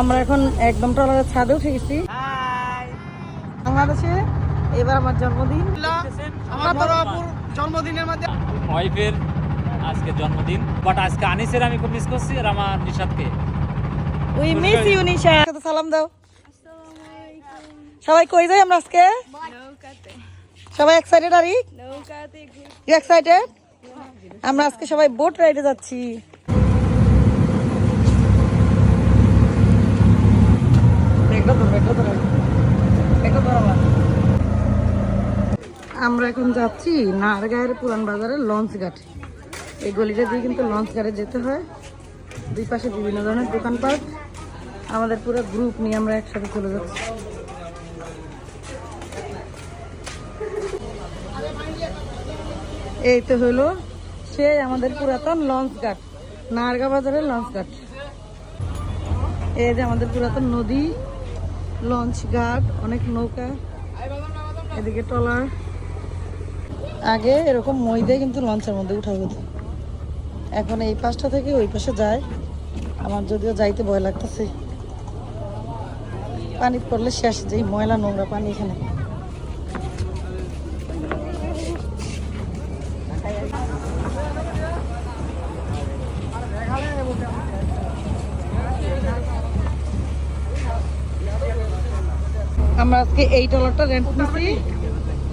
আমরা এখন একদম ট্রলারের ছাদে উঠে গেছি। বাংলাদেশে এবার আমার জন্মদিন। জন্মদিনের মধ্যে ওয়াইফের আজকে জন্মদিন। বাট আজকে আনিসের আমি খুব মিস করছি আর আমার নিশাদকে। উই মিস ইউ নিশা সালাম দাও। সবাই কই যাই আমরা আজকে? সবাই এক্সাইটেড আরি ইউ এক্সাইটেড আমরা আজকে সবাই বোট রাইডে যাচ্ছি একটা ধরো, একটা ধরো। একটা ধরো আমার। আমরা এখন যাচ্ছি নারগাঁয়ের পুরান বাজারের লঞ্চ ঘাট। এই গলিটা দিয়ে কিন্তু লঞ্চ ঘাটে যেতে হয়। দুই পাশে বিভিন্ন ধরনের দোকানপাট আমাদের পুরো গ্রুপ নিয়ে আমরা একসাথে চলে যাচ্ছি। এই তো হলো সে আমাদের পুরাতন লঞ্চ ঘাট, নারগা বাজারের লঞ্চ ঘাট। এই যে আমাদের পুরাতন নদী, লঞ্চ ঘাট, অনেক নৌকা, এদিকে ট্রলার। আগে এরকম মই দিয়ে কিন্তু লঞ্চের মধ্যে উঠা হতো। এখন এই পাশটা থেকে ওই পাশে যায়। আমার যদিও যাইতে ভয় লাগতেছে। পানি পড়লে শেষ, যেই ময়লা নোংরা পানি এখানে। আমরা আজকে এই ট্রলারটা রেন্ট নিচ্ছি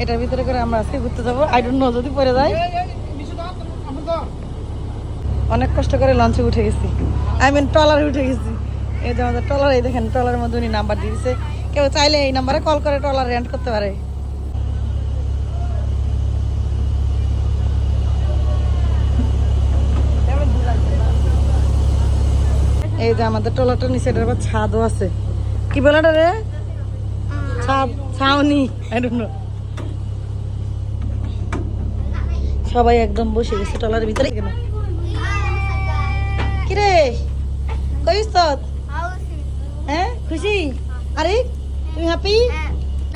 এটার ভিতরে করে আমরা আজকে ঘুরতে যাব। আই ডোন্ট নো যদি পরে যায়। অনেক কষ্ট করে লঞ্চে উঠে গেছি। আই মিন ট্রলারে উঠে গেছি। এই যে আমাদের ট্রলার এই দেখেন ট্রলারের মধ্যে উনি নাম্বার দিয়েছে কেউ চাইলে এই নাম্বারে কল করে ট্রলার রেন্ট করতে পারে। এই যে আমাদের ট্রলারটা নিচে এটার আবার ছাদও আছে। কি বলে রে? ছাদ ছাউনি। I don't know. সবাই একদম বসে গেছে ট্রলারের ভিতরে। কেন? কিরে? কইস হ্যাঁ? খুশি? আরে তুমি হ্যাপি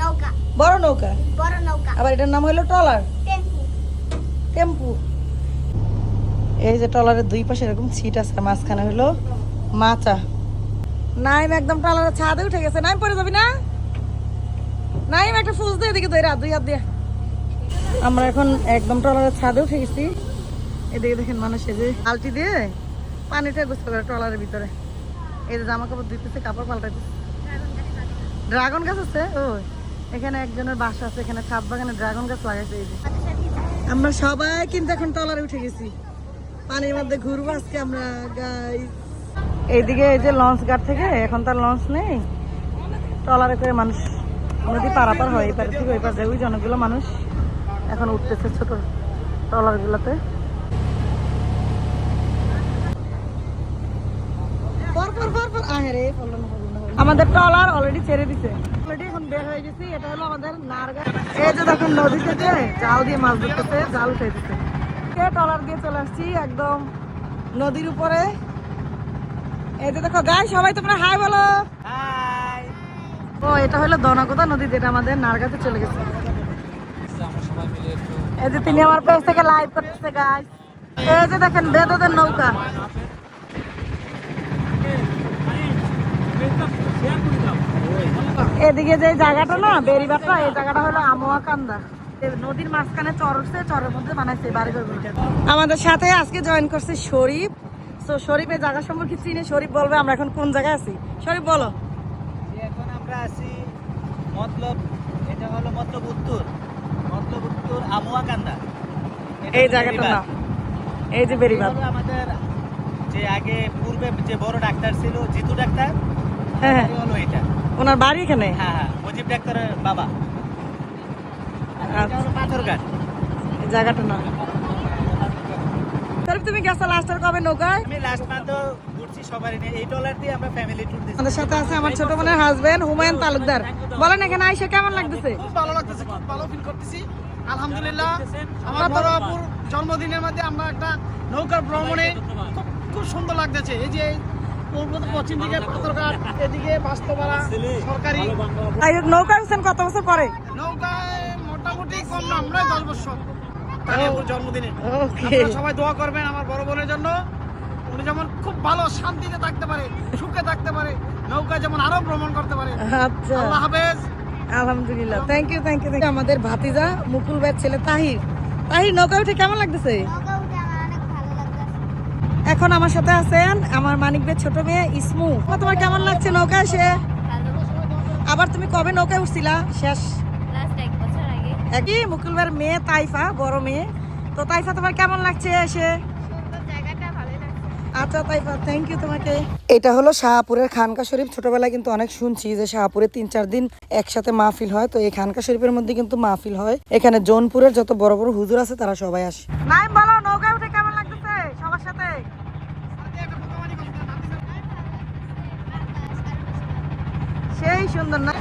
নৌকা। বড় নৌকা? বড় নৌকা। আবার এটার নাম হলো ট্রলার? টেম্পু। টেম্পু। এই যে ট্রলারের দুই পাশে এরকম সিট আছে মাঝখানে হলো মাচা। নাইম একদম ট্রলারের ছাদে উঠে গেছে। নাইম পরে যাবি না? নাইম একটা ফুস দিয়ে এদিকে দইরা দুই হাত দিয়ে। আমরা এখন একদম ট্রলারের ছাদে উঠে গেছি। এদিকে দেখেন মানুষ এই যে দিয়ে পানিটা গোসল করে ট্রলারের ভিতরে। এই যে জামা কাপড় দিতেছে কাপড় পাল্টাইতেছে। ড্রাগন গাছ আছে? ও, এখানে একজনের বাসা আছে, এখানে ছাদ বাগানে ড্রাগন গাছ লাগাইছে এই যে। আমরা সবাই কিন্তু এখন ট্রলারে উঠে গেছি। পানির মধ্যে ঘুরবো আজকে আমরা গাইস এইদিকে এই যে লঞ্চ গার্ড থেকে, এখন তার লঞ্চ নেই। ট্রলারে করে মানুষ নদী পারাপার হয়, এই পারে থেকে ওই পার ওই জনগুলো মানুষ। এখন উঠতেছে ছোট ট্রলার গুলোতে পর পর পর পর। আহে রে পড়ল না, পড়ল না, পড়ল না। আমাদের ট্রলার অলরেডি ছেড়ে দিছে। অলরেডি এখন বের হয়ে গেছি এটা হলো আমাদের নারগা। এই যে দেখুন নদী থেকে জাল দিয়ে মাছ ধরতেছে জাল উঠাইতেছে কে ট্রলার দিয়ে চলে আসছি? একদম নদীর উপরে। এই যে দেখো গাই সবাই তোমরা হাই বলো। ও এটা হলো নদী যেটা আমাদের নারগাতে চলে গেছে আমরা সবাই মিলে একটু এই যে তিনি আমার পেজ থেকে লাইভ করতেছে গাই এই যে দেখেন, বেদদের নৌকা। এদিকে যে জায়গাটা না বেরিবারটা এই জায়গাটা হলো আমোয়া কান্দা নদীর মাঝখানে চর উঠছে, চরের মধ্যে বানাইছে বাড়ি ঘর আমাদের সাথে আজকে জয়েন করছে শরীফ। তো শরীফ, এই জায়গা সম্পর্কে চিনে? শরীফ, বলবে আমরা এখন কোন জায়গায় আছি? শরীফ, বলো। এখন আমরা আছি মতলব, এটা হলো মতলব উত্তর। মতলব উত্তর আমুয়াকান্দা এই জায়গাটার নাম। এই যে বেরিবাদ। আমাদের যে আগে পূর্বে যে বড় ডাক্তার ছিল জিতু ডাক্তার হ্যাঁ হ্যাঁ। হলো এটা। ওনার বাড়ি এখানে? হ্যাঁ হ্যাঁ মুজিব ডাক্তারের বাবা। আচ্ছা। পাথরঘাট। এই জায়গাটার নাম। শরীফ তুমি গেছো লাস্টের কবে নৌকায়? আমি লাস্ট মান্থ ঘুরছি সবারই নিয়ে। এই ডলার দিয়ে আমরা ফ্যামিলি ট্যুর দিচ্ছি আমাদের সাথে আছে আমার ছোট বোনের হাজবেন্ড হুমায়ুন তালুকদার। বলেন এখানে আইসা কেমন লাগতেছে? খুব ভালো লাগতেছে খুব ভালো ফিল করতেছি। আলহামদুলিল্লাহ আমার বড় আপুর জন্মদিনের মধ্যে আমরা একটা নৌকার ভ্রমণে খুব খুব সুন্দর লাগতেছে। এই যে পশ্চিম দিকে পাথরঘাট এদিকে বাস্তবাড়া সরকারি। যাই হোক, নৌকা কত বছর পরে? নৌকায় মোটামুটি কম না আমরাই দশ বছর। জন্মদিনে। আপনারা সবাই দোয়া করবেন আমার বড় বোনের জন্য। উনি যেমন খুব ভালো শান্তিতে থাকতে পারে সুখে থাকতে পারে নৌকা যেমন আরও ভ্রমণ করতে পারে। আচ্ছা। আল্লাহ হাফেজ। আলহামদুলিল্লাহ। থ্যাংক ইউ থ্যাংক ইউ আমাদের ভাতিজা মুকুল ভাইয়ের ছেলে তাহির। তাহির নৌকা উঠে কেমন লাগতেছে? এখন আমার সাথে আছেন আমার মানিক ভাইয়ের ছোট মেয়ে ইসমু। ও, তোমার কেমন লাগছে নৌকা এসে? আবার তুমি কবে নৌকায় উঠছিলা? শেষ লাস্ট এক বছর আগে একই মুকুল ভাইয়ের মেয়ে তাইফা বড় মেয়ে। তো তাইফা তোমার কেমন লাগছে এসে? সুন্দর জায়গাটা ভালোই লাগছে। আচ্ছা তাইফা থ্যাংক ইউ তোমাকে। এটা হলো শাহপুরের খানকা শরীফ। ছোটবেলায় কিন্তু অনেক শুনছি যে শাহপুরে তিন চার দিন একসাথে মাহফিল হয়। তো এই খানকা শরীফের মধ্যে কিন্তু মাহফিল হয়। এখানে জৌনপুরের যত বড় বড় হুজুর আছে তারা সবাই আসে। নাইম বলো নৌকায় উঠে কেমন লাগতেছে সবার সাথে? সেই সুন্দর না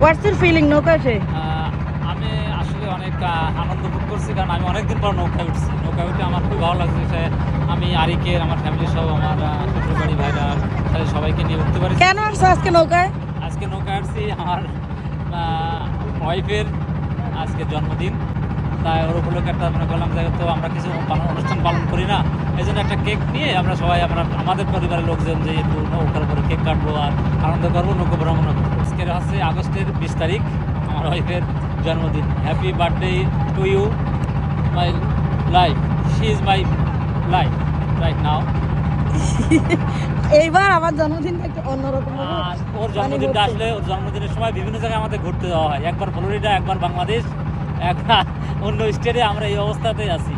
হোয়াটস ইউর ফিলিং নৌকা উঠে? আমি আসলে অনেক আনন্দ ভোগ করছি কারণ আমি অনেকদিন পর নৌকায় উঠছি। নৌকায় উঠে আমার খুব ভালো লাগছে যে আমি আরিকের আমার ফ্যামিলি সহ আমার শ্বশুর বাড়ি ভাইরা তাদের সবাইকে নিয়ে উঠতে পারি কেন আসছো আজকে নৌকায়? আজকে নৌকায় আসছি আমার ওয়াইফের আজকে জন্মদিন। তাই ওর উপলক্ষে একটা মনে করলাম যে তো আমরা কিছু অনুষ্ঠান পালন করি না? এই জন্য একটা কেক নিয়ে আমরা সবাই আমরা আমাদের পরিবারের লোকজন যে একটু নৌকার উপরে কেক কাটবো আর আনন্দ করব নৌকা ভ্রমণ আজকের হচ্ছে আগস্টের বিশ তারিখ আমার ওয়াইফের জন্মদিন। Happy birthday to you my life she is my life right now এইবার আমার জন্মদিনটা একটু অন্যরকম ওর জন্মদিনটা আসলে ওর জন্মদিনের সময় বিভিন্ন জায়গায় আমাদের ঘুরতে যাওয়া হয়। একবার ফ্লোরিডা একবার বাংলাদেশ একবার অন্য স্টেটে আমরা এই অবস্থাতেই আছি।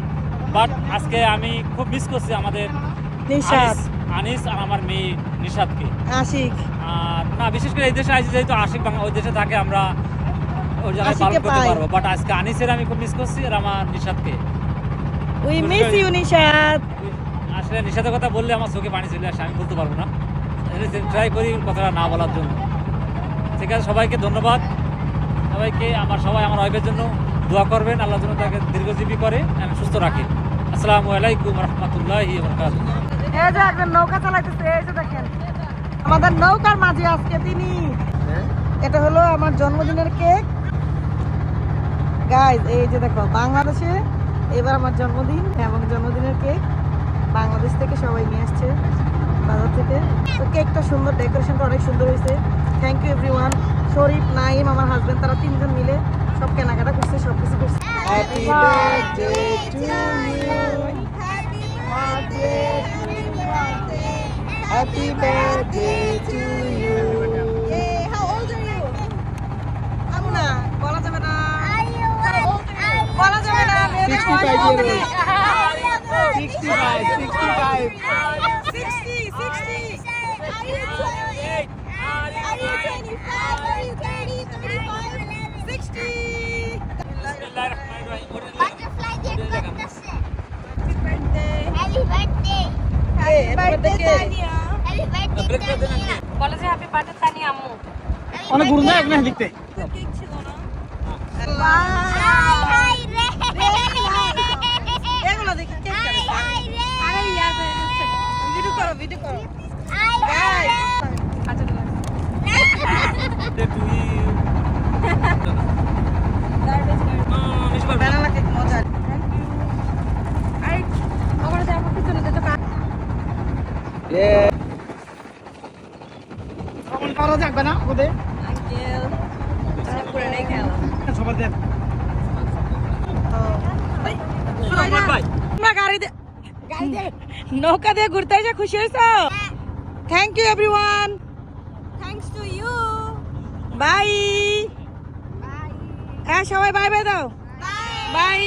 বাট আজকে আমি খুব মিস করছি আমাদের নিশাদ। আনিস- আর আমার মেয়ে নিশাদকে। আশিক। আর না বিশেষ করে এই দেশে আসি যেহেতু আশিক বাংলা ওই দেশে থাকে আমরা ওই জায়গায় পালন করতে পারব। বাট আজকে আনিসের আমি খুব মিস করছি আর আমার নিশাদকে। We miss you Nishad. আসলে নিষেধের কথা বললে আমার চোখে পানি চলে আসে আমি বলতে পারব না। ট্রাই করি কথাটা না বলার জন্য। ঠিক আছে সবাইকে ধন্যবাদ। সবাইকে আমার সবাই আমার ওয়াইফের জন্য দোয়া করবেন আল্লাহ যেন তাকে দীর্ঘজীবী করে and সুস্থ রাখে। আসসালামু আলাইকুম এই যে একজন নৌকা চালাইতেছে, এই যে দেখেন। আমাদের নৌকার মাঝে আজকে তিনি। এটা হলো আমার জন্মদিনের কেক। এই যে দেখো, বাংলাদেশে এবার আমার জন্মদিন এবং জন্মদিনের কেক। বাংলাদেশ থেকে সবাই নিয়ে আসছে, বাজার থেকে। তো কেকটা সুন্দর ডেকোরেশনটা অনেক সুন্দর হয়েছে। Thank you everyone Sharif, Naim, আমার হাজবেন্ড তারা তিনজন মিলে সব কেনাকাটা করছে সব কিছু করছে happy birthday to Happy birthday to you. Yay, how old are you? বলে যে হ্যাপি বার্থডে তানি আম্মু। অনেক গুরু না এখানে লিখতে এগুলো দেখি কেক কাটে। আরে ইয়ার ভিডিও করো ভিডিও করো ব্যানানা কেক মজার ওখানে যাব পিছনে যেতে ভ্রমণ করা না সবার দেন নৌকা দিয়ে ঘুরতে এসে খুশি হয়েছো? Thank you everyone thanks to you bye হ্যাঁ সবাই বাই বাই দাও বাই